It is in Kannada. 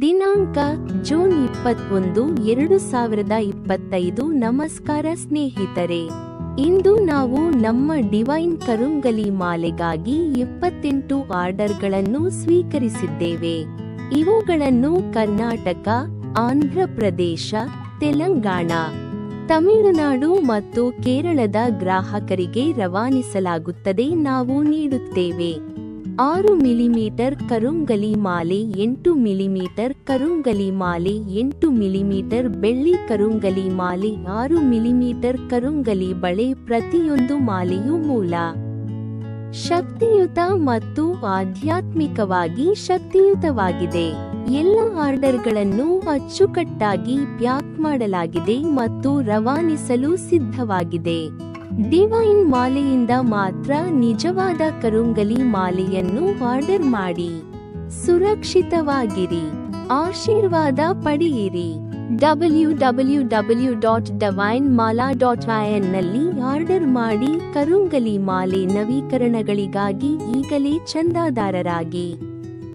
ದಿನಾಂಕ ಜೂನ್ ಇಪ್ಪತ್ತೊಂದು, ಎರಡು ಸಾವಿರದ ಇಪ್ಪತ್ತೈದು. ನಮಸ್ಕಾರ ಸ್ನೇಹಿತರೆ. ಇಂದು ನಾವು ನಮ್ಮ ಡಿವೈನ್ ಕರುಂಗಲಿ ಮಾಲೆಗಾಗಿ ಇಪ್ಪತ್ತೆಂಟು ಆರ್ಡರ್ಗಳನ್ನು ಸ್ವೀಕರಿಸಿದ್ದೇವೆ. ಇವುಗಳನ್ನು ಕರ್ನಾಟಕ, ಆಂಧ್ರ ಪ್ರದೇಶ, ತೆಲಂಗಾಣ, ತಮಿಳುನಾಡು ಮತ್ತು ಕೇರಳದ ಗ್ರಾಹಕರಿಗೆ ರವಾನಿಸಲಾಗುತ್ತದೆ. ನಾವು ನೀಡುತ್ತೇವೆ. ಆರು ಮಿಲಿಮೀಟರ್ ಕರುಂಗಲಿ ಮಾಲೆ, ಎಂಟು ಮಿಲಿಮೀಟರ್ ಕರುಂಗಲಿ ಮಾಲೆ, ಎಂಟು ಮಿಲಿಮೀಟರ್ ಬೆಳ್ಳಿ ಕರುಂಗಲಿ ಮಾಲೆ, ಆರು ಮಿಲಿಮೀಟರ್ ಕರುಂಗಲಿ ಬಳೆ ಪ್ರತಿಯೊಂದು ಮಾಲೆಯೂ ಮೂಲ. ಶಕ್ತಿಯುತ ಮತ್ತು ಆಧ್ಯಾತ್ಮಿಕವಾಗಿ ಶಕ್ತಿಯುತವಾಗಿದೆ. ಎಲ್ಲ ಆರ್ಡರ್ಗಳನ್ನು ಅಚ್ಚುಕಟ್ಟಾಗಿ ಪ್ಯಾಕ್ ಮಾಡಲಾಗಿದೆ ಮತ್ತು ರವಾನಿಸಲು ಸಿದ್ಧವಾಗಿದೆ. ಡಿವೈನ್ ಮಾಲೆಯಿಂದ ಮಾತ್ರ ನಿಜವಾದ ಕರುಂಗಲಿ ಮಾಲೆಯನ್ನು ಆರ್ಡರ್ ಮಾಡಿ. ಸುರಕ್ಷಿತವಾಗಿರಿ. ಆಶೀರ್ವಾದ ಪಡೆಯಿರಿ. W W W dot divine Mala ಡಾಟ್ನಲ್ಲಿ order ಮಾಡಿ ಕರುಂಗಲಿ ಮಾಲೆ ನವೀಕರಣಗಳಿಗಾಗಿ ಈಗಲೇ ಚಂದಾದಾರರಾಗಿ.